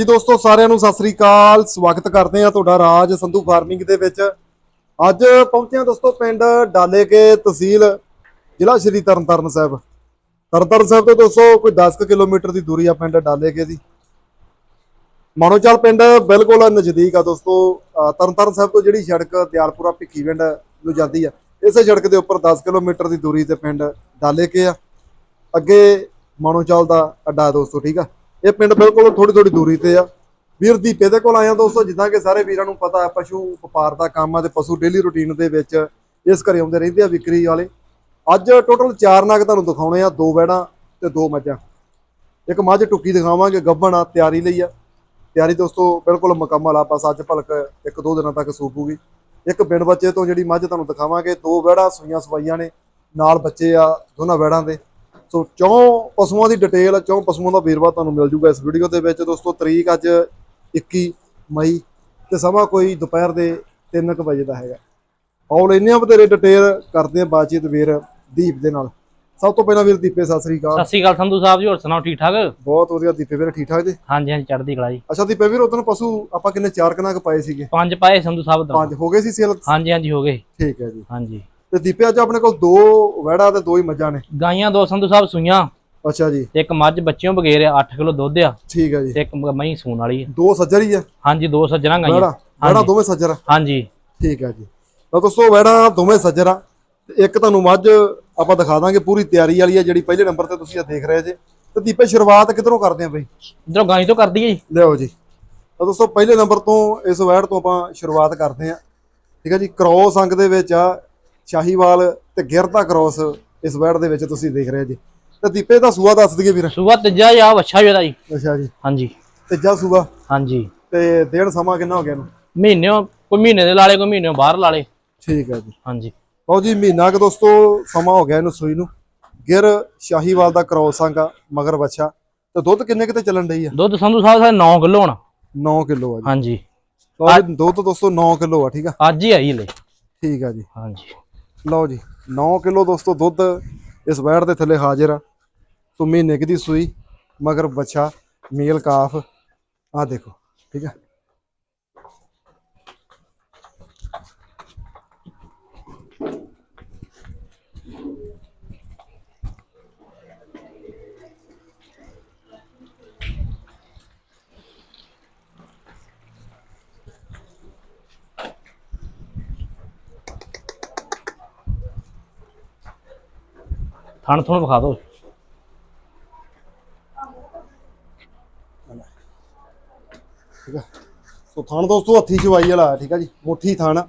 ਜੀ ਦੋਸਤੋ, ਸਾਰਿਆਂ ਨੂੰ ਸਤਿ ਸ੍ਰੀ ਅਕਾਲ। ਸਵਾਗਤ ਕਰਦੇ ਆ ਤੁਹਾਡਾ ਰਾਜ ਸੰਧੂ ਫਾਰਮਿੰਗ ਦੇ ਵਿੱਚ। ਅੱਜ ਪਹੁੰਚੇ ਆ ਦੋਸਤੋ ਪਿੰਡ ਡਾਲੇਕੇ ਤਹਿਸੀਲ, ਜ਼ਿਲ੍ਹਾ ਸ਼੍ਰੀ ਤਰਨਤਾਰਨ ਸਾਹਿਬ। ਤਰਨਤਾਰਨ ਸਾਹਿਬ ਤੋਂ ਦੋਸਤੋ ਕੋਈ 10 ਕੁ ਕਿਲੋਮੀਟਰ ਦੀ ਦੂਰੀ ਆ ਪਿੰਡ ਡਾਲੇਕੇ ਦੀ। ਮਾਨੋਚਲ ਪਿੰਡ ਬਿਲਕੁਲ ਨਜ਼ਦੀਕ ਆ ਦੋਸਤੋ। ਅਹ ਤਰਨਤਾਰਨ ਸਾਹਿਬ ਤੋਂ ਜਿਹੜੀ ਸੜਕ ਦਿਆਲਪੁਰਾ ਭਿੱਖੀ ਪਿੰਡ ਨੂੰ ਜਾਂਦੀ ਆ, ਇਸੇ ਸੜਕ ਦੇ ਉੱਪਰ 10 ਕਿਲੋਮੀਟਰ ਦੀ ਦੂਰੀ ਤੇ ਪਿੰਡ ਡਾਲੇਕੇ ਆ। ਅੱਗੇ ਮਾਨੋਚਲ ਦਾ ਅੱਡਾ ਦੋਸਤੋ, ਠੀਕ ਆ? ਇਹ ਪਿੰਡ ਬਿਲਕੁਲ ਥੋੜੀ ਥੋੜੀ ਦੂਰੀ ਤੇ ਆ। ਵੀਰ ਦੀਪੇ ਦੇ ਕੋਲ ਆਇਆ ਦੋਸਤੋ ਜਿੱਦਾਂ ਕਿ ਸਾਰੇ ਵੀਰਾਂ ਨੂੰ ਪਤਾ ਹੈ ਪਸ਼ੂ ਵਪਾਰ ਦਾ ਕੰਮ ਆ ਤੇ ਪਸ਼ੂ ਡੇਲੀ ਰੁਟੀਨ ਦੇ ਵਿੱਚ ਇਸ ਘਰੇ ਆਉਂਦੇ ਰਹਿੰਦੇ ਆ ਵਿਕਰੀ ਵਾਲੇ। ਅੱਜ ਟੋਟਲ 4 ਨਗ ਤੁਹਾਨੂੰ ਦਿਖਾਉਣੇ ਆ, ਦੋ ਵੈੜਾਂ ਤੇ ਦੋ ਮੱਝਾਂ। ਇੱਕ ਮੱਝ ਟੁੱਕੀ ਦਿਖਾਵਾਂਗੇ, ਗੱਭਣ ਆ, ਤਿਆਰੀ ਲਈ ਆ। ਤਿਆਰੀ ਦੋਸਤੋ ਬਿਲਕੁਲ ਮੁਕੰਮਲ ਆ, ਬਸ ਅੱਜ ਭਲਕ ਇੱਕ ਦੋ ਦਿਨਾਂ ਤੱਕ ਸੂਪੂਗੀ ਇੱਕ ਬਿਨ ਬੱਚੇ ਤੋਂ ਜਿਹੜੀ ਮੱਝ ਤੁਹਾਨੂੰ ਦਿਖਾਵਾਂਗੇ, ਦੋ ਵੈੜਾਂ ਸੂਈਆਂ ਸਵਾਈਆਂ ਨੇ, ਨਾਲ ਬੱਚੇ ਆ ਦੋਨਾਂ ਵੈੜਾਂ ਦੇ। ਸੋ ਚੌਂ ਪਸ਼ੂਆਂ ਦੀ ਡਿਟੇਲ ਚੌਂ ਪਸ਼ੂਆਂ ਦਾ ਵੇਰਵਾ ਤੁਹਾਨੂੰ ਮਿਲ ਜੂਗਾ ਇਸ ਵੀਡੀਓ ਦੇ ਵਿੱਚ। ਦੋਸਤੋ ਤਰੀਕ ਅੱਜ 21 ਮਈ ਤੇ ਸਮਾਂ ਕੋਈ ਦੁਪਹਿਰ ਦੇ 3:00 ਵਜੇ ਦਾ ਹੈਗਾ। ਆਓ ਲੈਨੇ ਆ ਬਥੇਰੇ ਡਿਟੇਲ ਕਰਦੇ ਆ ਬਾਤਚੀਤ ਵੀਰ ਦੀਪ ਦੇ ਨਾਲ। ਸਭ ਤੋਂ ਪਹਿਲਾਂ ਵੀਰ ਦੀਪੇ ਸਤਿ ਸ੍ਰੀ ਅਕਾਲ। ਸਤਿ ਸ਼੍ਰੀ ਅਕਾਲ ਸੰਧੂ ਸਾਹਿਬ ਜੀ ਹੋਰ ਸੁਣਾਓ ਠੀਕ ਠਾਕ? ਬਹੁਤ ਵਧੀਆ ਦੀਪੇ ਵੀਰ ਠੀਕ ਠਾਕ ਜੀ? ਹਾਂਜੀ ਹਾਂਜੀ ਚੜ੍ਹਦੀ ਕਲਾ ਜੀ। ਅੱਛਾ ਦੀਪੇ ਵੀਰ ਉਦੋਂ ਪਸ਼ੂ ਆਪਾਂ ਕਿੰਨੇ ਚਾਰ ਕਨਾਕ ਪਾਏ ਸੀਗੇ? ਪੰਜ ਪਾਏ ਸੰਧੂ ਸਾਹਿਬ ਦਾ ਪੰਜ ਹੋ ਗਏ ਸੀ ਸੇਲ? ਹਾਂਜੀ ਹਾਂਜੀ ਹੋ ਗਏ। ਠੀਕ ਹੈ ਜੀ। ਹਾਂਜੀ। ਤੇ ਦੀਪੇ ਅੱਜ ਆਪਣੇ ਕੋਲ ਦੋ ਵੜਾ ਤੇ ਦੋ ਹੀ ਮੱਝਾਂ ਨੇ। ਗਾਈਆਂ ਦੋ ਸੰਧੂ ਸਾਹਿਬ ਸੂਈਆਂ। ਅੱਛਾ ਜੀ। ਤੇ ਇੱਕ ਮੱਝ ਬੱਚਿਆਂ ਬਗੈਰ 8 ਕਿਲੋ ਦੁੱਧ ਆ। ਠੀਕ ਹੈ ਜੀ। ਤੇ ਇੱਕ ਮਹੀਂ ਸੂਣ ਵਾਲੀ ਆ। ਦੋ ਸੱਜਰ ਹੀ ਆ। ਹਾਂਜੀ ਦੋ ਸੱਜਣਾ ਗਾਈਆਂ। ਵੜਾ ਦੋਵੇਂ ਸੱਜਰ ਆ। ਹਾਂਜੀ। ਠੀਕ ਹੈ ਜੀ। ਤਾਂ ਦੋਸਤੋ ਵੈੜਾ ਦੋਵੇਂ ਸੱਜਰ ਆ। ਇੱਕ ਤੁਹਾਨੂੰ ਮੱਝ ਆਪਾਂ ਦਿਖਾ ਦਾਂਗੇ ਪੂਰੀ ਤਿਆਰੀ ਵਾਲੀ ਆ ਜਿਹੜੀ ਪਹਿਲੇ ਨੰਬਰ ਤੇ ਤੁਸੀਂ ਆ ਦੇਖ ਰਹੇ ਜੇ। ਤੇ ਦੀਪੇ ਸ਼ੁਰੂਆਤ ਕਿੱਧਰੋਂ ਕਰਦੇ ਆ ਬਈ? ਇਧਰੋਂ ਗਾਈ ਤੋਂ ਕਰਦੀ ਹੈ ਜੀ। ਲਿਆਓ ਜੀ। ਤਾਂ ਦੋਸਤੋ ਪਹਿਲੇ ਨੰਬਰ ਤੋਂ ਇਸ ਵੈੜ ਤੋਂ ਆਪਾਂ ਸ਼ੁਰੂਆਤ ਕਰਦੇ ਆ। ਠੀਕ ਹੈ ਜੀ ਕ੍ਰੋਸ ਅੰਗ ਦੇ ਵਿੱਚ ਆ। ਸ਼ਾਹੀਵਾਲ ਤੇ ਗਿਰਦਾ ਕ੍ਰੋਸ ਇਸ ਵੈੜ ਦੇ ਵਿੱਚ ਤੁਸੀਂ ਦੇਖ ਰਹੇ ਜੀ। ਤੇ ਦੀਪੇ ਦਾ ਸੂਆ ਦੱਸ ਦਈਏ ਵੀਰ। ਸੂਆ ਤੀਜਾ ਜਾਂ ਵੱਛਾ ਜਿਹੜਾ ਜੀ। ਅੱਛਾ ਜੀ। ਹਾਂਜੀ। ਤੀਜਾ ਸੂਆ। ਹਾਂਜੀ। ਤੇ ਡੇਢ ਸਮਾਂ ਕਿੰਨਾ ਹੋ ਗਿਆ ਇਹਨੂੰ? ਮਹੀਨਿਓ ਕੋਈ ਮਹੀਨੇ ਦੇ ਲਾਲੇ ਕੋਈ ਮਹੀਨਿਓ ਬਾਹਰ ਲਾਲੇ। ਠੀਕ ਹੈ ਜੀ। ਹਾਂਜੀ। ਲਓ ਜੀ ਮਹੀਨਾ ਕੁ ਦੋਸਤੋ ਸਮਾਂ ਹੋ ਗਿਆ ਇਹਨੂੰ ਸੂਈ ਨੂੰ। ਗਿਰ ਸ਼ਾਹੀਵਾਲ ਦਾ ਕ੍ਰੋਸ ਆਂਗਾ ਮਗਰ ਬੱਚਾ ਤੇ ਦੁੱਧ ਕਿੰਨੇ ਕਿਤੇ ਚੱਲਣ ਡਈ ਆ? ਦੁੱਧ ਸੰਧੂ ਸਾਹਿਬ ਦਾ 9 ਕਿਲੋ ਹੋਣਾ। 9 ਕਿਲੋ ਆ ਜੀ। ਹਾਂਜੀ। ਦੁੱਧ ਦੋਸਤੋ 9 ਕਿਲੋ ਆ ਠੀਕ ਆ? ਅੱਜ ਹੀ ਆਈ ਲੈ ਠੀਕ ਆ ਜੀ। ਹਾਂਜੀ। ਲਓ ਜੀ 9 ਕਿਲੋ ਦੋਸਤੋ ਦੁੱਧ ਇਸ ਵੈੜ ਦੇ ਥੱਲੇ ਹਾਜ਼ਰ ਆ। ਤੋ ਮਹੀਨੇ ਕੁ ਦੀ ਸੂਈ, ਮਗਰ ਬੱਚਾ ਮੇਲ ਕਾਫ ਆ ਦੇਖੋ, ਠੀਕ ਹੈ ਥਣ ਥਣ ਵਿਖਾ ਦਿਓ। ਠੀਕ ਆ। ਸੋ ਥਣ ਦੋਸਤੋ ਹੱਥੀ ਚਵਾਈ ਵਾਲਾ ਠੀਕ ਆ ਜੀ। ਮੁੱਠੀ ਥਣ।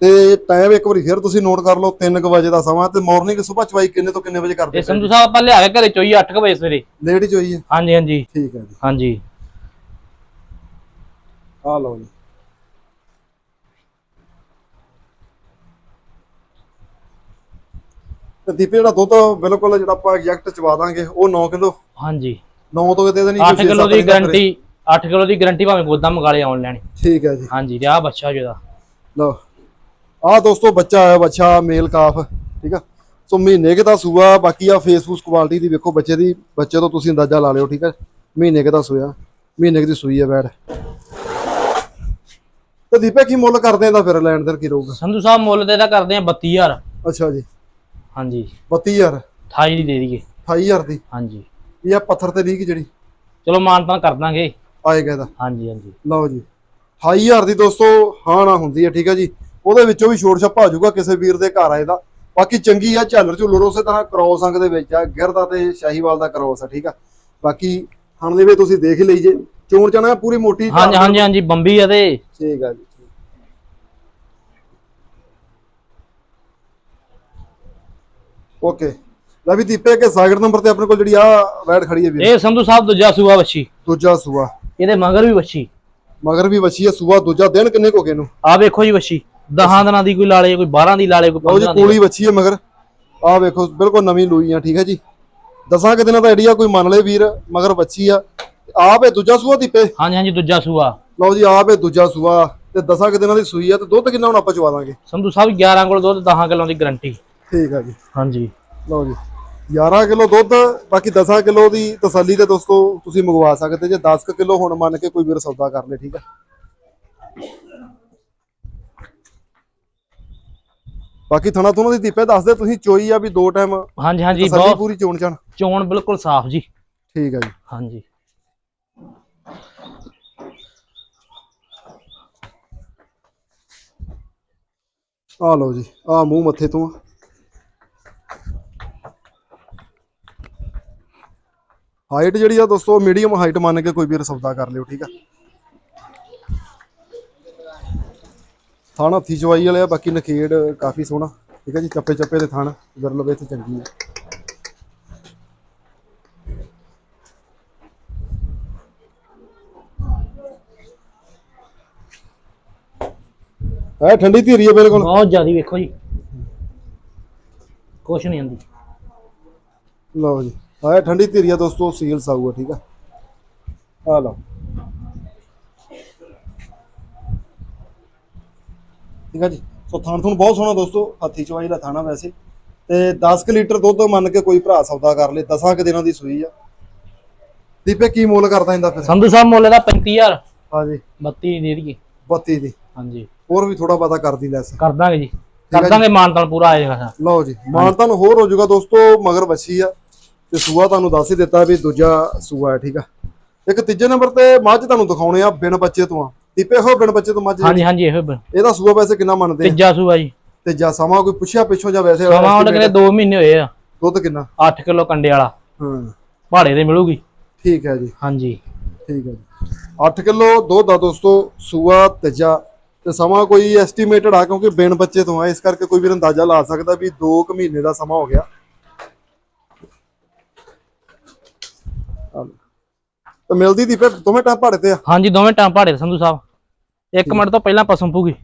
ਤੇ ਟਾਈਮ ਇੱਕ ਵਾਰੀ ਫਿਰ ਤੁਸੀਂ ਨੋਟ ਕਰ ਲਓ 3:00 ਵਜੇ ਦਾ ਸਮਾਂ ਤੇ ਮਾਰਨਿੰਗ ਸਵੇਰ ਚਵਾਈ ਕਿੰਨੇ ਤੋਂ ਕਿੰਨੇ ਵਜੇ ਕਰਦੇ ਤੇ ਸੰਧੂ ਸਾਹਿਬ ਆਪਾਂ ਲਿਆ ਕੇ ਘਰੇ ਚੋਈ 8 ਵਜੇ ਸਵੇਰੇ। ਲੇਟ ਹੀ ਚੋਈ ਹੈ। ਹਾਂਜੀ ਹਾਂਜੀ। ਠੀਕ ਹੈ ਜੀ। ਹਾਂਜੀ। ਆ ਲਓ ਜੀ। ਤੇ ਦੀਪੇ ਜਿਹੜਾ ਦੁੱਧ ਬਿਲਕੁਲ ਜਿਹੜਾ ਆਪਾਂ ਐਗਜ਼ੈਕਟ ਚਵਾ ਦਾਂਗੇ ਉਹ 9 ਕਿਲੋ? ਹਾਂਜੀ। 9 ਤੋਂ ਕਿਤੇ ਤਾਂ ਨਹੀਂ 8 ਕੋਈ ਛੇ ਕਿਲੋ ਦੀ ਗਾਰੰਟੀ 8 ਕਿਲੋ ਦੀ ਗਾਰੰਟੀ ਭਾਵੇਂ ਗੋਦਾਮ ਮਗਾਲੇ ਆਉਣ ਲੈਣੀ ਠੀਕ ਹੈ ਜੀ। ਹਾਂਜੀ ਤੇ ਬੱਚਾ ਜਿਹਦਾ ਲਓ। ਆ ਦੋਸਤੋ ਬੱਚਾ ਆਇਆ ਬੱਚਾ ਮੇਲ ਕਾਫ ਠੀਕ ਆ? ਸੋ ਮਹੀਨੇ ਕੇ ਦਾ ਸੂਆ ਬਾਕੀ ਆ ਫੇਸਬੁੱਕ ਕੁਆਲਿਟੀ ਦੀ ਵੇਖੋ ਬੱਚੇ ਦੀ ਬੱਚੇ ਤੋਂ ਤੁਸੀਂ ਅੰਦਾਜ਼ਾ ਲਾ ਲਿਓ ਠੀਕ ਆ? ਮਹੀਨੇ ਕੇ ਦਾ ਸੂਆ ਮਹੀਨੇ ਕੁ ਦੀ ਸੂਈ ਆ ਬੈੜ ਤੇ ਦੀਪੇ ਕੀ ਮੁੱਲ ਕਰਦੇ ਇਹਦਾ ਫਿਰ ਲੈਣ ਦੇ ਕੀ ਰਹੂਗਾ? ਸੰਧੂ ਸਾਹਿਬ ਮੁੱਲ ਤੇ ਇਹਦਾ ਕਰਦੇ ਆ 32000 ਅੱਛਾ ਜੀ। ਹਾਂਜੀ। 32000 28 ਦੀ ਦੇ ਦਈਏ। 28000 ਦੀ। ਹਾਂਜੀ। ਇਹ ਆ ਪੱਥਰ ਤੇ ਲੀਕ ਜਿਹੜੀ। ਚਲੋ ਮਾਨਤਾਨ ਕਰ ਦਾਂਗੇ। ਆਏਗਾ ਇਹਦਾ ਹਾਂਜੀ ਹਾਂਜੀ। ਲਓ ਜੀ। 28000 ਦੀ ਦੋਸਤੋ ਹਾਂ ਨਾ ਹੁੰਦੀ ਹੈ ਠੀਕ ਹੈ ਜੀ। ਉਹਦੇ ਵਿੱਚੋਂ ਵੀ ਛੋੜ ਛੱਪਾ ਜਾਊਗਾ ਕਿਸੇ ਵੀਰ ਦੇ ਘਰ ਆਏ ਦਾ। ਬਾਕੀ ਚੰਗੀ ਆ ਝਾਲਰ ਝੁੱਲਰ ਉਸੇ ਤਰ੍ਹਾਂ ਕ੍ਰੋਸ ਅੰਗ ਦੇ ਵਿੱਚ ਆ ਗਿਰਦਾ ਤੇ ਸ਼ਾਹੀਵਾਲ ਦਾ ਕ੍ਰੋਸ ਆ ਠੀਕ ਆ। ਬਾਕੀ ਹਣ ਦੇ ਵੀ ਤੁਸੀਂ ਦੇਖ ਲਈ ਜੇ ਚੋਣ ਚਣਾ ਪੂਰੀ ਮੋਟੀ ਹਾਂਜੀ ਹਾਂਜੀ ਹਾਂਜੀ ਬੰਬੀ ਆ ਤੇ। ਠੀਕ ਆ ਜੀ। ਓਕੇ ਲੈ ਵੀ ਦੀਪੇ ਕੇ ਸਾਗਰ ਨੰਬਰ ਤੇ ਆਪਣੇ ਕੋਲ ਜਿਹੜੀ ਆ ਵੈਡ ਖੜੀ ਹੈ ਵੀਰ? ਇਹ ਸੰਧੂ ਸਾਹਿਬ ਦੂਜਾ ਸੂਆ ਵੱਛੀ। ਦੂਜਾ ਸੂਆ। ਇਹਦੇ ਮਗਰ ਵੀ ਵੱਛੀ। ਮਗਰ ਵੀ ਵਛੀ ਹੈ ਸੂਆ ਦੂਜਾ ਦਿਨ ਕਿੰਨੇ ਕੁ ਗਏ ਨੂੰ ਆ ਵੇਖੋ ਜੀ ਵੱਛੀ। 10 ਦਿਨਾਂ ਦੀ ਕੋਈ ਲਾਲੇ ਕੋਈ 12 ਦੀ ਲਾਲੇ ਕੋਈ ਲਓ ਜੀ 15 ਦੀ ਕੋਲੀ ਵੱਛੀ ਹੈ ਮਗਰ। ਆਹ ਵੇਖੋ ਬਿਲਕੁਲ ਨਵੀਂ ਲੂਈ ਆ ਠੀਕ ਹੈ ਜੀ। ਦਸਾਂ ਕਿ ਦਿਨਾਂ ਦਾ ਆਈਡੀਆ ਕੋਈ ਮੰਨ ਲੇ ਵੀਰ ਮਗਰ ਵੱਛੀ ਆ। ਆਪ ਇਹ ਦੂਜਾ ਸੂਆ ਦੀਪੇ? ਹਾਂਜੀ ਹਾਂਜੀ ਦੂਜਾ ਸੂਆ। ਲਓ ਜੀ ਆਪ ਇਹ ਦੂਜਾ ਸੂਆ। ਤੇ ਦਸਾਂ ਕਿ ਦਿਨਾਂ ਦੀ ਸੂਈ ਆ ਤੇ ਦੁੱਧ ਕਿੰਨਾ ਹੁਣ ਆਪਾਂ ਚਵਾ ਦਾਂਗੇ? ਸੰਧੂ ਸਾਹਿਬ 11 ਕੋਲ ਦੁੱਧ 10 ਕਿਲੋ ਦੀ ਗਾਰੰਟੀ। ਠੀਕ ਆ ਜੀ। ਹਾਂਜੀ। ਲਓ ਜੀ। 11 ਕਿਲੋ ਦੁੱਧ ਬਾਕੀ 10 ਕਿਲੋ ਦੀ ਤਸੱਲੀ ਤੇ ਦੋਸਤੋ ਤੁਸੀਂ ਮੰਗਵਾ ਸਕਦੇ ਜੇ। 10 ਕਿਲੋ ਹੁਣ ਮੰਨ ਕੇ ਕੋਈ ਵੀਰ ਸੌਦਾ ਕਰ ਲੇ ਠੀਕ ਆ। ਬਾਕੀ ਥਣਾ ਤੁਹਾਨੂੰ ਦੀ ਦੀਪੇ ਦੱਸਦੇ ਤੁਸੀਂ ਚੋਈ ਆ ਵੀ ਦੋ ਟਾਈਮ ਹਾਂਜੀ ਹਾਂਜੀ ਬਹੁਤ ਪੂਰੀ ਚੋਣ ਚਣ। ਚੋਣ ਬਿਲਕੁਲ ਸਾਫ਼ ਜੀ। ਠੀਕ ਆ ਜੀ। ਹਾਂਜੀ। ਆ ਲਓ ਜੀ ਆ ਮੂੰਹ ਮੱਥੇ ਤੋਂ ਆ। ਹਾਈਟ ਜਿਹੜੀ ਆ ਦੋਸਤੋ ਮੀਡੀਅਮ ਹਾਈਟ ਮੰਨ ਕੇ ਕੋਈ ਵੀਰ ਸੌਦਾ ਕਰ ਲਿਓ ਠੀਕ ਆ। ਥਾਣਾ ਹੱਥੀ ਚਵਾਈ ਵਾਲੇ ਆ ਬਾਕੀ ਨਖੇੜ ਕਾਫੀ ਸੋਹਣਾ। ਠੀਕ ਆ ਜੀ ਚੱਪੇ ਚੱਪੇ ਦੇ ਥਣ ਗਰਲਵੇ ਤੇ ਚੰਗੀ ਆ। ਐ ਠੰਡੀ ਧੀਰੀ ਆ ਬਿਲਕੁਲ। ਬਹੁਤ ਜ਼ਿਆਦੀ ਵੇਖੋ ਜੀ। ਕੁਛ ਨਹੀਂ ਆਂਦੀ ਲਓ ਜੀ। ਆਹ ਠੰਡੀ ਧੀਰੀ ਆ ਦੋਸਤੋ ਸੀਲ ਸਾਊ ਆ ਠੀਕ ਆ? ਆ ਲਓ। ਠੀਕ ਆ ਜੀ? ਸੋ ਥਾਣ ਤੁਹਾਨੂੰ ਬਹੁਤ ਸੋਹਣਾ ਦੋਸਤੋ ਹੱਥੀ ਚਵਾਈ ਦਾ ਥਾਣਾ ਵੈਸੇ। ਤੇ 10 ਕੁ ਲੀਟਰ ਦੁੱਧ ਮੰਨ ਕੇ ਕੋਈ ਭਰਾ ਸੌਦਾ ਕਰ ਲੇ 10 ਕੁ ਦਿਨਾਂ ਦੀ ਸੂਈ ਆ। ਦੀਪੇ ਕੀ ਮੁੱਲ ਕਰਦਾ ਇਹਦਾ ਫਿਰ? ਸੰਧੂ ਸਾਹਿਬ ਮੁੱਲ ਦਾ 35000 ਹਾਂਜੀ 32 ਦੇ ਦਈਏ। 32 ਦੀ। ਹਾਂਜੀ। ਹੋਰ ਵੀ ਥੋੜਾ ਪਤਾ ਕਰਦੀ ਲੈਸ। ਕਰ ਦਾਂਗੇ ਜੀ। ਕਰ। ਦਾਂਗੇ ਮਾਨਤਾਨ ਪੂਰਾ ਆ ਜਾਏਗਾ ਲਓ ਜੀ ਮਾਨ ਤੁਹਾਨੂੰ ਹੋਰ ਹੋ ਜਾਊਗਾ ਦੋਸਤੋ ਮਗਰ ਬੱਚੀ ਆ। ਤੇ ਸੂਆ ਤੁਹਾਨੂੰ ਦੱਸ ਹੀ ਦਿੱਤਾ ਵੀ ਦੂਜਾ ਸੂਆ ਹੈ ਠੀਕ ਆ। ਇੱਕ ਤੀਜੇ ਨੰਬਰ ਤੇ ਮੱਝ ਤੁਹਾਨੂੰ ਦਿਖਾਉਣੇ ਆ ਬਿਨ ਬੱਚੇ ਤੋਂ ਆ। ਦੀਪੇ ਹੋ ਬਿਨ ਬੱਚੇ ਤੋਂ ਮੱਝ? ਹਾਂਜੀ ਹਾਂਜੀ ਇਹੋ ਬ- ਇਹਦਾ ਸੂਆ ਵੈਸੇ ਕਿੰਨਾ ਮੰਨਦੇ ਆ? ਤੀਜਾ ਸੂਆ ਜੀ। ਤੇ ਜਾਂ ਸਮਾਂ ਕੋਈ ਪੁੱਛਿਆ ਪਿੱਛੋਂ ਜਾਂ ਵੈਸੇ ਸਮਾਂ ਉਹਨੇ ਕਿਤੇ 2 ਮਹੀਨੇ ਹੋਏ ਆ। ਦੁੱਧ ਕਿੰਨਾ? 8 ਕਿਲੋ ਕੰਡੇ ਵਾਲਾ। ਹਾਂ। ਪਹਾੜੇ ਦੇ ਮਿਲੂਗੀ। ਠੀਕ ਹੈ ਜੀ। ਹਾਂਜੀ। ਠੀਕ ਹੈ ਜੀ। 8 ਕਿਲੋ ਦੁੱਧ ਆ ਦੋਸਤੋ ਸੂਆ ਤੀਜਾ। ਤੇ ਸਮਾਂ ਕੋਈ ਐਸਟੀਮੇਟਡ ਆ ਕਿਉਂਕਿ ਬਿਨ ਬੱਚੇ ਤੋਂ ਆ। ਇਸ ਕਰਕੇ ਕੋਈ ਵੀ ਅੰਦਾਜ਼ਾ ਲਾ ਸਕਦਾ ਵੀ 2 ਕੁ ਮਹੀਨੇ ਦਾ ਸਮਾਂ ਹੋ ਗਿਆ। ਤੇ ਮਿਲਦੀ ਦੀ ਫਿਰ ਦੋਵੇਂ ਟਾਂ ਭਾੜੇ ਤੇ ਆ। ਹਾਂਜੀ ਦੋਵੇਂ ਟਾਂ ਪਹਾੜੇ ਸੰਧੂ ਸਾਹਿਬ। ਇੱਕ ਮਿੰਟ ਤੋਂ ਪਹਿਲਾਂ ਪਸਮ ਪੂਗੀ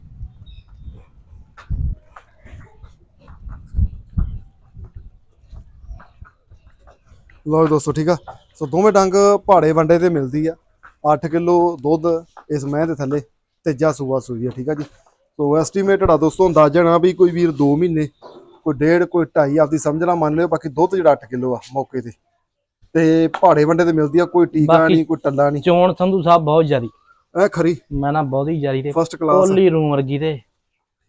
ਲਓ ਦੋਸਤੋ ਠੀਕ ਆ? ਸੋ ਦੋਵੇਂ ਡੰਗ ਪਹਾੜੇ ਵੰਡੇ ਤੇ ਮਿਲਦੀ ਆ। 8 ਕਿਲੋ ਦੁੱਧ ਇਸ ਮਹਿ ਦੇ ਥੱਲੇ ਤੀਜਾ ਸੂਆ ਸੂਈ ਆ ਠੀਕ ਆ ਜੀ? ਸੋ ਐਸਟੀਮੇਟਡ ਆ ਦੋਸਤੋ ਅੰਦਾਜ਼ਨ ਆ ਵੀ ਕੋਈ ਵੀਰ 2 ਮਹੀਨੇ ਕੋਈ ਡੇਢ ਕੋਈ 2.5 ਆਪਦੀ ਸਮਝਣਾ ਮੰਨ ਲਿਓ ਬਾਕੀ ਦੁੱਧ ਜਿਹੜਾ 8 ਕਿਲੋ ਆ ਮੌਕੇ ਤੇ। ਤੇ ਪਹਾੜੇ ਵੰਡੇ ਤੇ ਮਿਲਦੀ ਆ ਕੋਈ ਟੀਕਾ ਨਹੀਂ ਕੋਈ ਟੱਲਾ ਨਹੀਂ। ਚੋਣ ਸੰਧੂ ਸਾਹਿਬ ਬਹੁਤ ਜ਼ਿਆਦੀ ਐ ਖਰੀ। ਮੈਂ ਨਾ ਬਹੁਤੀ ਜ਼ਿਆਦੀ ਤੇ। ਫਸਟ ਕਲਾਸ ਕੋਲੀ ਰੂਮ ਵਰਗੀ ਤੇ।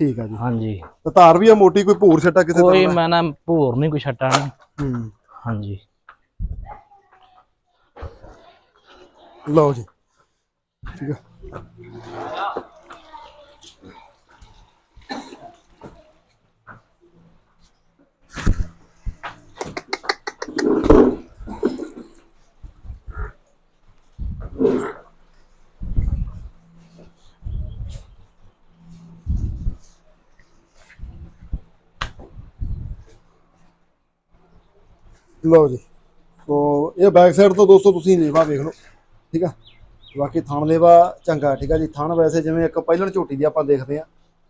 ਠੀਕ ਆ ਜੀ। ਹਾਂਜੀ। ਤੇ ਧਾਰ ਵੀ ਆ ਮੋਟੀ ਕੋਈ ਭੂਰ ਛੱਟਾ ਕਿਸੇ ਕੋਈ ਤਰ੍ਹਾਂ ਦਾ? ਮੈਂ ਨਾ ਭੋਰ ਨਹੀਂ ਕੋਈ ਛੱਟਾ ਨਹੀਂ। ਹੂੰ। ਹਾਂਜੀ। ਲਓ ਜੀ। ਠੀਕ ਆ। ਲਓ ਜੀ। ਸੋ ਇਹ ਬੈਕ ਸਾਈਡ ਤੋਂ ਦੋਸਤੋ ਤੁਸੀਂ ਲੇਵਾ ਵੇਖ ਲਓ। ਠੀਕ ਆ? ਬਾਕੀ ਥਣ ਲੇਵਾ ਚੰਗਾ ਠੀਕ ਆ ਜੀ। ਥਣ ਵੈਸੇ ਜਿਵੇਂ ਇੱਕ ਪਹਿਲਣ ਝੋਟੀ ਦੀ ਆਪਾਂ ਦੇਖਦੇ ਆ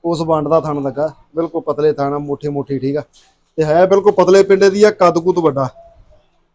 ਉਸ ਵੰਡ ਦਾ ਥਣ ਲੱਗਾ। ਬਿਲਕੁਲ ਪਤਲੇ ਥਣ ਮੋਠੇ ਮੋਠੀ ਠੀਕ ਆ? ਤੇ ਹੈ ਬਿਲਕੁਲ ਪਤਲੇ ਪਿੰਡੇ ਦੀ ਆ ਕੱਦ ਕੁੱਦ ਵੱਡਾ।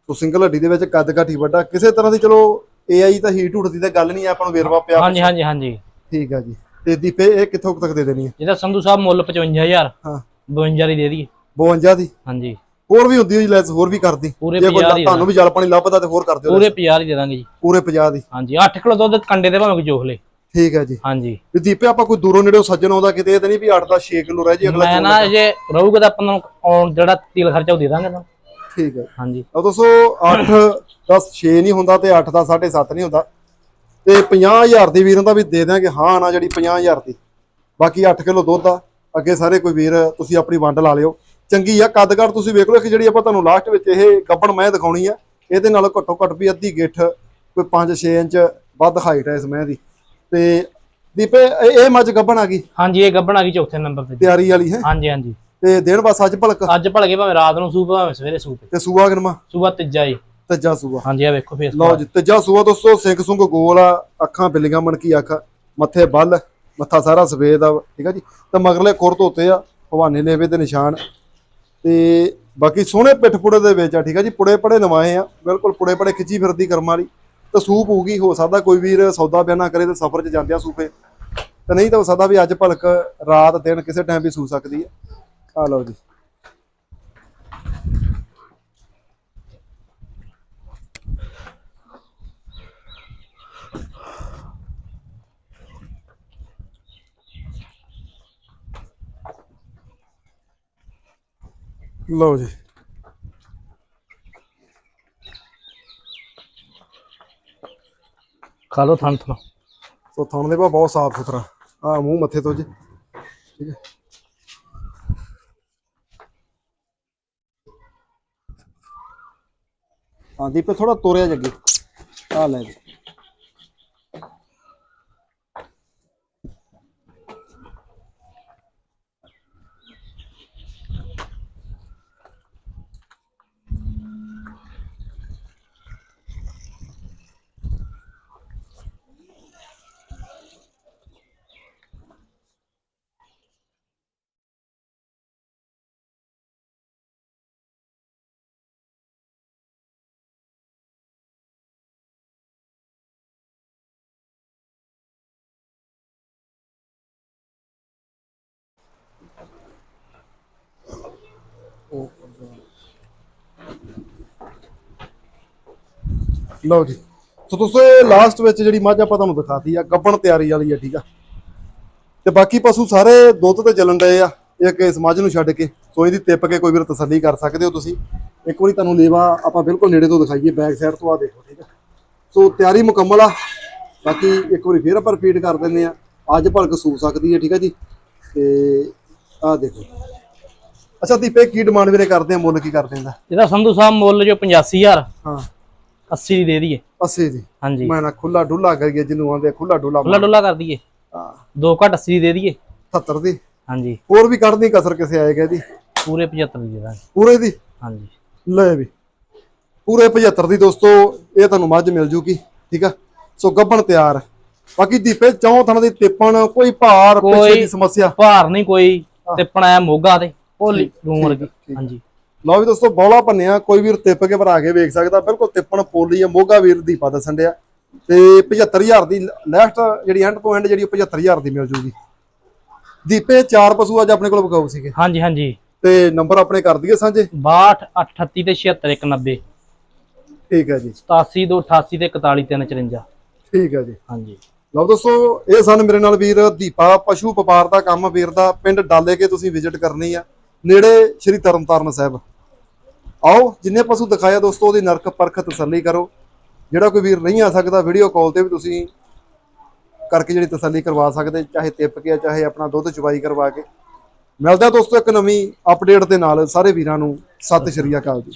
ਸੋ ਸਿੰਗਲ ਹੱਡੀ ਦੇ ਵਿੱਚ ਕੱਦ ਘਾਟੀ ਵੱਡਾ। ਕਿਸੇ ਤਰ੍ਹਾਂ ਦੀ ਚਲੋ ਏਆਈ ਤਾਂ ਹੀਟ ਉੱਠਦੀ ਤਾਂ ਗੱਲ ਨਹੀਂ ਆਪਾਂ ਨੂੰ ਵੇਰਵਾ ਪਿਆ ਹਾਂਜੀ ਹਾਂਜੀ ਹਾਂਜੀ। ਠੀਕ ਆ ਜੀ। ਤੇ ਦੀਪੇ ਇਹ ਕਿੱਥੋਂ ਤੱਕ ਦੇ ਦੇਣੀ ਆ? ਜਿਹਦਾ ਸੰਧੂ ਸਾਹਿਬ ਮੁੱਲ 55000 ਹਾਂ। 52 ਦੀ ਦੇ ਦਈਏ। 52 ਦੀ? ਹਾਂਜੀ। ਹੋਰ ਵੀ ਹੁੰਦੀ ਹੋਈ ਲੈਸ ਹੋਰ ਵੀ ਕਰਦੀ। ਪੂਰੇ ਜੇ ਕੋਈ 50 ਦੀ ਤੁਹਾਨੂੰ ਵੀ ਜਲ ਪਾਣੀ ਲੱਭਦਾ ਤੇ ਹੋਰ ਕਰ ਦਿਓ ਪੂਰੇ 50 ਦੀ ਦੇ ਦਾਂਗੇ ਜੀ। ਪੂਰੇ 50 ਦੀ। ਹਾਂਜੀ 8 ਕਿਲੋ ਦੁੱਧ ਕੰਡੇ ਦੇ ਭਾਵੇਂ ਚੋਖ ਲੇ। ਠੀਕ ਹੈ ਜੀ। ਹਾਂਜੀ। ਵੀ ਦੀਪੇ ਆਪਾਂ ਕੋਈ ਦੂਰੋਂ ਨੇੜੇੋਂ ਸੱਜਣ ਆਉਂਦਾ ਕਿਤੇ ਇਹ ਤਾਂ ਨਹੀਂ ਵੀ 8 ਦਾ 6 ਕਿਲੋ ਰਹਿ ਜੀ ਅਗਲਾ ਮੈਂ ਨਾ। ਜੇ ਰਹੂਗਾ ਤਾਂ ਆਪਾਂ ਨੂੰ ਆਉਣ ਜਿਹੜਾ ਤੇਲ ਖਰਚਾ ਉਹ ਦੇ ਦਾਂਗੇ ਨਾ ਠੀਕ ਹੈ। ਹਾਂਜੀ। ਆ ਦੋਸਤੋ 8 10 6 ਨਹੀਂ ਹੁੰਦਾ ਤੇ 8 ਦਾ 7.5 ਨਹੀਂ ਹੁੰਦਾ। ਤੇ 50000 ਦੀ ਵੀਰਾਂ ਦਾ ਵੀ ਦੇ ਦਿਆਂਗੇ। ਹਾਂ ਨਾ ਜਿਹੜੀ 50000 ਦੀ। ਬਾਕੀ 8 ਕਿਲੋ ਦੁੱਧ ਆ। ਅੱਗੇ ਸਾਰੇ ਕੋਈ ਵੀਰ ਤੁਸੀਂ ਆਪਣੀ ਵੰਡ ਲਾ ਲਿਓ। ਚੰਗੀ ਆ ਕੱਦਗੜ ਤੁਸੀਂ ਵੇਖ ਲਓ ਕਿ ਜਿਹੜੀ ਆਪਾਂ ਤੁਹਾਨੂੰ ਲਾਸਟ ਵਿੱਚ ਇਹ ਗੱਬਣ ਮੈਂ ਦਿਖਾਉਣੀ ਆ ਇਹਦੇ ਨਾਲ ਘੱਟੋ ਘੱਟ ਵੀ ਅੱਧੀ ਗਿੱਠ ਕੋਈ 5-6 ਇੰਚ ਵੱਧ ਹਾਈਟ ਹੈ ਇਸ ਮੈਂ ਦੀ। ਤੇ ਦੀਪੇ ਇਹ ਮੱਝ ਗੱਬਣ ਆ ਗਈ? ਹਾਂਜੀ ਇਹ ਗੱਬਣ ਆ ਗਈ ਚੌਥੇ ਨੰਬਰ ਤੇ। ਤਿਆਰੀ ਵਾਲੀ ਹੈ? ਹਾਂਜੀ ਹਾਂਜੀ। ਤੇ ਦੇਣ ਬਸ ਅੱਜ ਭਲਕ? ਅੱਜ ਭਲਕੇ ਭਾਵੇਂ ਰਾਤ ਨੂੰ ਸੂਪ ਭਾਵੇਂ ਸਵੇਰੇ ਸੂਪ ਤੇ। ਸੂਆ ਗਰਮਾ ਸੂਬਾ ਤੀਜਾ ਜੀ। ਤੱਜਾ ਸੂਆ। ਹਾਂਜੀ ਆ ਵੇਖੋ ਫੇਸ ਲਓ ਜੀ ਤੀਜਾ ਸੂਆ ਦੋਸਤੋ ਸਿੰਘ ਸੁੰਗ ਗੋਲ ਆ ਅੱਖਾਂ ਬਿੱਲੀਆਂ ਮਣਕੀ ਅੱਖ ਮੱਥੇ ਬੱਲ ਮੱਥਾ ਸਾਰਾ ਸਫੇਦ ਆ ਠੀਕ ਆ ਜੀ? ਤੇ ਮਗਰਲੇ ਖੁਰ ਧੋਤੇ ਆ ਭਵਾਨੇ ਲੇਵੇ ਦੇ ਨਿਸ਼ਾਨ। ਤੇ ਬਾਕੀ ਸੋਹਣੇ ਪਿੱਠ ਪੁੜੇ ਦੇ ਵਿੱਚ ਆ, ਠੀਕ ਆ ਜੀ, ਪੁੜੇ ਪੜੇ ਨਵਾਏ ਆ, ਬਿਲਕੁਲ ਪੁੜੇ ਪੜੇ, ਖਿੱਚੀ ਫਿਰਦੀ ਕਰਮ ਵਾਲੀ। ਤਾਂ ਸੂਪ ਹੋਊਗੀ, ਹੋ ਸਕਦਾ ਕੋਈ ਵੀਰ ਸੌਦਾ ਬਿਆਨਾ ਕਰੇ ਤੇ ਸਫ਼ਰ 'ਚ ਜਾਂਦਿਆਂ ਸੂਪੇ। ਤੇ ਨਹੀਂ ਤਾਂ ਹੋ ਸਕਦਾ ਵੀ ਅੱਜ ਭਲਕ ਰਾਤ, ਦਿਨ ਕਿਸੇ ਟਾਈਮ ਵੀ ਸੂ ਸਕਦੀ ਹੈ ਆ ਲਓ ਜੀ। ਲਓ ਜੀ। ਖਾ ਲਓ ਥਣ ਥਣ। ਸੋ ਥਣ ਦੇ ਭਾ ਬਹੁਤ ਸਾਫ਼ ਸੁਥਰਾ। ਆ ਮੂੰਹ ਮੱਥੇ ਤੋਂ ਜੀ। ਠੀਕ ਹੈ। ਹਾਂ ਦੀਪੇ ਥੋੜਾ ਤੋਰਿਆ ਜੱਗੇ। ਆ ਲੈ ਜੀ। ਲਓ ਜੀ। ਸੋ ਦੋਸਤੋ ਇਹ ਲਾਸਟ ਵਿੱਚ ਜਿਹੜੀ ਮੱਝ ਆਪਾਂ ਤੁਹਾਨੂੰ ਦਿਖਾਤੀ ਆ ਗੱਬਣ ਤਿਆਰੀ ਵਾਲੀ ਆ ਠੀਕ ਆ। ਤੇ ਬਾਕੀ ਪਸ਼ੂ ਸਾਰੇ ਦੁੱਧ ਤੇ ਚੱਲਣ ਡਏ ਆ ਇੱਕ ਇਸ ਮੱਝ ਨੂੰ ਛੱਡ ਕੇ। ਸੋ ਇਹਦੀ ਤਿੱਪ ਕੇ ਕੋਈ ਵੀਰ ਤਸੱਲੀ ਕਰ ਸਕਦੇ ਹੋ ਤੁਸੀਂ। ਇੱਕ ਵਾਰੀ ਤੁਹਾਨੂੰ ਲੇਵਾ ਆਪਾਂ ਬਿਲਕੁਲ ਨੇੜੇ ਤੋਂ ਦਿਖਾਈਏ ਬੈਕ ਸਾਈਡ ਤੋਂ ਆ ਦੇਖੋ ਠੀਕ ਆ। ਸੋ ਤਿਆਰੀ ਮੁਕੰਮਲ ਆ। ਬਾਕੀ ਇੱਕ ਵਾਰੀ ਫੇਰ ਆਪਾਂ ਰਿਪੀਟ ਕਰ ਦਿੰਦੇ ਆ। ਅੱਜ ਭਲਕ ਸੂ ਸਕਦੀ ਹੈ ਠੀਕ ਆ ਜੀ। ਤੇ ਆ ਦੇਖੋ। ਅੱਛਾ ਦੀਪੇ ਕੀ ਡਿਮਾਂਡ ਵੀਰੇ ਕਰਦੇ ਆ? ਮੁੱਲ ਕੀ ਕਰਦੇ ਆ? ਇਹਦਾ? ਸੰਧੂ ਸਾਹਿਬ ਮੁੱਲ ਜੋ 85000 ਹਾਂ। 80 ਦੀ ਦੇ ਦਈਏ। ਅੱਸੀ ਜੀ ਹਾਂਜੀ। ਮੈਂ ਨਾ ਖੁੱਲਾ ਡੁੱਲਾ ਕਰੀਏ ਜਿਹਨੂੰ ਆਂਦੇ ਖੁੱਲਾ ਡੁੱਲਾ ਖੁੱਲਾ ਡੁੱਲਾ ਕਰ ਦਈਏ। ਹਾਂ। ਦੋ ਘੱਟ 80 ਦੀ ਦੇ ਦਈਏ। 70 ਦੀ? ਹਾਂਜੀ। ਹੋਰ ਵੀ ਕੱਢਦੀ ਕਸਰ ਕਿਸੇ ਆਏਗਾ ਜੀ ਪੂਰੇ 75 ਦੀ ਦੇ ਪੂਰੇ ਦੀ? ਹਾਂਜੀ। ਲੈ ਵੀ। ਪੂਰੇ 75 ਦੀ ਦੋਸਤੋ ਇਹ ਤੁਹਾਨੂੰ ਮੱਝ ਮਿਲ ਜੂਗੀ ਠੀਕ ਆ? ਸੋ ਗੱਬਣ ਤਿਆਰ। ਬਾਕੀ ਦੀਪੇ ਚੌਂ ਥਣ ਦੀ ਤਿੱਪਣ ਕੋਈ ਭਾਰ ਪਿੱਛੇ ਦੀ ਸਮੱਸਿਆ? ਭਾਰ ਨਹੀਂ ਕੋਈ। ਤੇ ਪਣਾਇਆ ਮੋਗਾ ਤੇ ਰੂਮ ਵਰਗੀ ਹਾਂਜੀ। ਲਓ ਵੀ ਦੋਸਤੋ ਬੌਲਾ ਭੰਨਿਆ ਕੋਈ ਵੀਰ ਤਿੱਪ ਕੇ ਭਰਾ ਕੇ ਵੇਖ ਸਕਦਾ ਬਿਲਕੁਲ ਤਿੱਪਣ ਪੋਲੀ ਆ ਮੋਗਾ ਵੀਰ ਦੀਪਾ ਦੱਸਣ ਡਿਆ। ਤੇ 75000 ਦੀ ਲੈਸਟ ਜਿਹੜੀ ਐਂਡ ਤੋਂ ਐਂਡ ਜਿਹੜੀ ਉਹ 75000 ਦੀ ਮਿਲ ਜੂਗੀ। ਦੀਪੇ ਚਾਰ ਪਸ਼ੂ ਅੱਜ ਆਪਣੇ ਕੋਲ ਵਿਕਾਊ ਸੀਗੇ। ਹਾਂਜੀ ਹਾਂਜੀ। ਤੇ ਨੰਬਰ ਆਪਣੇ ਕਰ ਦਈਏ ਸਾਂਝੇ? 62 38 ਤੇ 76 190 ਠੀਕ ਹੈ ਜੀ। 87 ਤੋਂ 88 ਤੇ 41 354 ਠੀਕ ਹੈ ਜੀ। ਹਾਂਜੀ। ਲਓ ਦੋਸਤੋ ਇਹ ਸਨ ਮੇਰੇ ਨਾਲ ਵੀਰ ਦੀਪਾ ਪਸ਼ੂ ਵਪਾਰ ਦਾ ਕੰਮ ਵੀਰ ਦਾ। ਪਿੰਡ ਡਾਲੇ ਕੇ ਤੁਸੀਂ ਵਿਜ਼ਿਟ ਕਰਨੀ ਆ। ਨੇੜੇ ਸ਼੍ਰੀ ਤਰਨਤਾਰਨ ਸਾਹਿਬ। ਆਓ, ਜਿੰਨੇ ਪਸ਼ੂ ਦਿਖਾਇਆ ਦੋਸਤੋ, ਉਹਦੀ ਨਰਕ ਪਰਖ ਤਸੱਲੀ ਕਰੋ। ਜਿਹੜਾ ਕੋਈ ਵੀਰ ਨਹੀਂ ਆ ਸਕਦਾ ਵੀਡੀਓ ਕਾਲ ਤੇ ਵੀ ਤੁਸੀਂ ਕਰਕੇ ਜਿਹੜੀ ਤਸੱਲੀ ਕਰਵਾ ਸਕਦੇ, ਚਾਹੇ ਤਿੱਪ ਕੇ ਚਾਹੇ ਆਪਣਾ ਦੁੱਧ ਚਵਾਈ ਕਰਵਾ ਕੇ। ਮਿਲਦਾ ਦੋਸਤੋ ਇੱਕ ਨਵੀਂ ਅਪਡੇਟ ਦੇ ਨਾਲ, ਸਾਰੇ ਵੀਰਾਂ ਨੂੰ ਸਤਿ ਸ਼੍ਰੀ ਅਕਾਲ ਜੀ।